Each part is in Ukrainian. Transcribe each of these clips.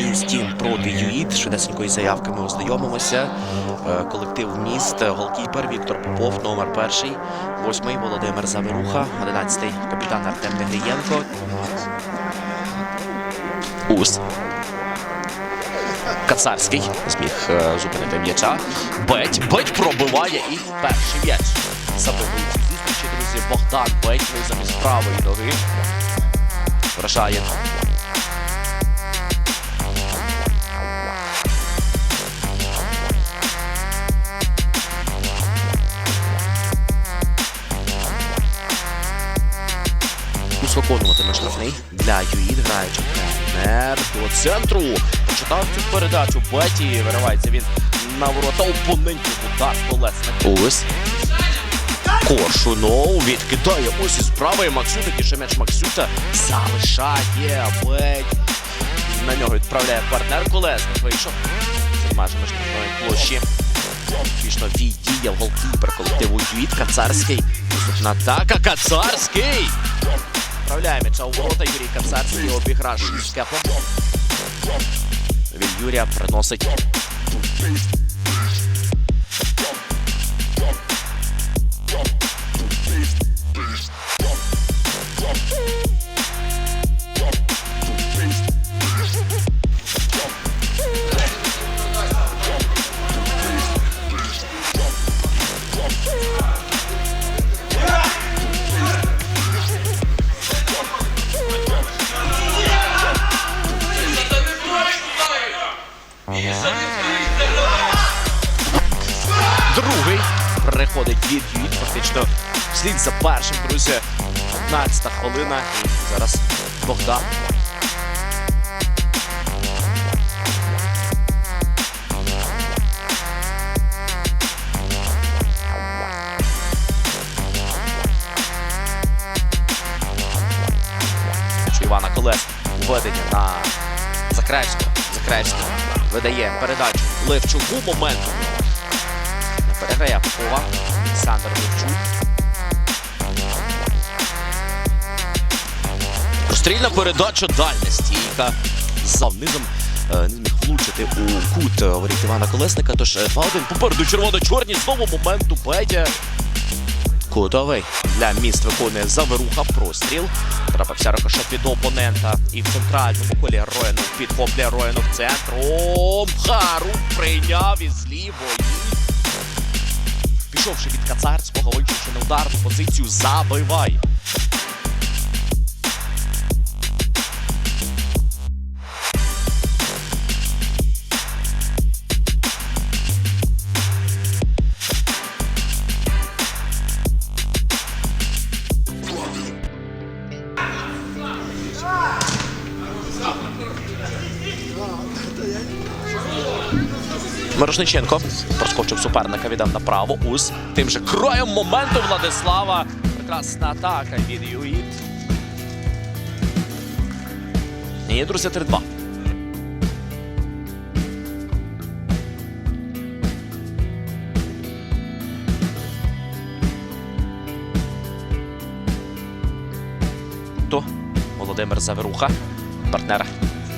Мінстім проти ЮІД. Швидесенько із заявками ознайомимося. Е, Колектив міст, голкіпер Віктор Попов, номер перший, восьмий Володимир Заверуха, одинадцятий капітан Артем Негрієнко. Ус. Кацарський зміг е, зупинити м'яча. Беть. Беть пробиває і перший м'яч. Забив у зустрічі, друзі. Богдан Беть із правої ноги. Вражає. Штрафний для Юїд, граючи тренер до центру. Почитав цю передачу. Беті виривається він на ворота опонентів. Удар колесник. Ось. Коршунов відкидає ось із правої Максюта. Тіше м'яч Максюта залишає Беть. На нього відправляє партнер колесник. Вийшов. За межами штрафної площі. Успішно віддіяв голкіпер колективу Юїд. Кацарський. Атака. Кацарський! Вправляє м'яча Юрій Кацарський обіграш з кепом. Від Юрія приносить. Другий переходить від Юїд. Фактично слід за першим, друзі. 15 хвилина. Зараз Богдан. Івана Колес введення на Закраївського. Закраївський видає передачу Левчуку моменту. Переграє Попова. Олександр Левчук. Прострільна передача дальня стійка. За низом е, не зміг влучити у кут е, воріт Івана Колесника. Тож 2-1 попереду червоно-чорні. Знову моменту Бедя. Кутовий для міст виконує заверуха простріл. Трапився рикошет від опонента. І в центральному колі Роєнов підхоплює Роєнов центром. Хару прийняв із лівої. Пішовши від Кацарського, вийшовши на ударну позицію, забиває. Мирошниченко проскочив суперника, віддав направо. Ус тим же краєм моменту Владислава. Прекрасна атака від Юїд. І, друзі, 3-2. То Володимир Заверуха, партнер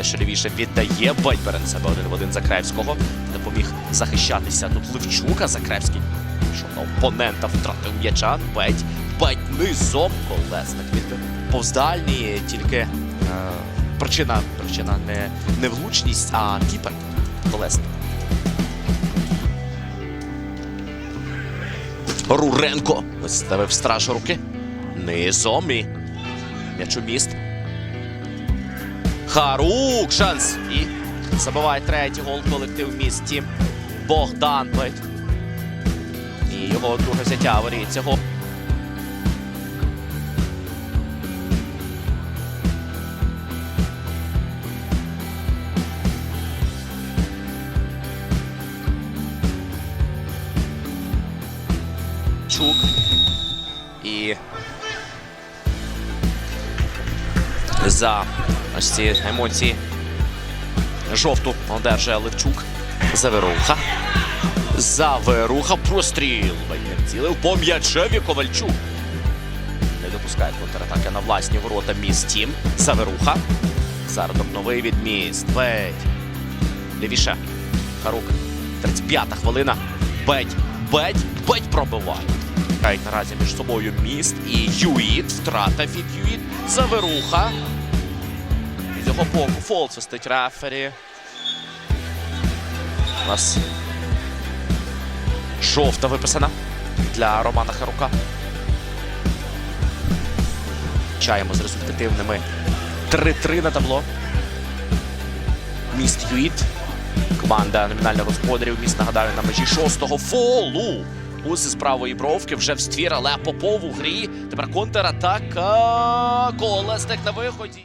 дещо лівіше віддає на себе один в один Закраївського. Допоміг захищатися тут Левчука. Закраївський пішов на опонента, втратив м'яча. Беть, беть низом. Колесник від повздальні. Тільки е, причина, причина не, не влучність, а кіпер. Колесник. Руренко виставив страж руки. Низом і м'яч у міст. Харук шанс. І забиває третій гол колектив в місті. Богдан. І його друге взяття воріт цього. Чук. І за ось ці емоції. Жовту одержує Левчук. Заверуха. Заверуха простріл. Цілив по м'ячеві Ковальчук. Не допускає контратаки на власні ворота міст Тім. Заверуха. Зардок новий від міст. Ведь. Лівіше. Харук. 35-та хвилина. Беть. Беть. Беть пробиває. Грають наразі між собою міст і Юїт. Втрата від Юїт. Заверуха. З його боку фол свистить рефері. У нас жовта виписана для Романа Харука. Чаємо з результативними 3-3 на табло. Міст Юїт. Команда номінальних господарів. Міст нагадаю на межі шостого фолу. Уз з правої бровки вже в ствір, але Попов у грі. Тепер контратака. Колесник на виході.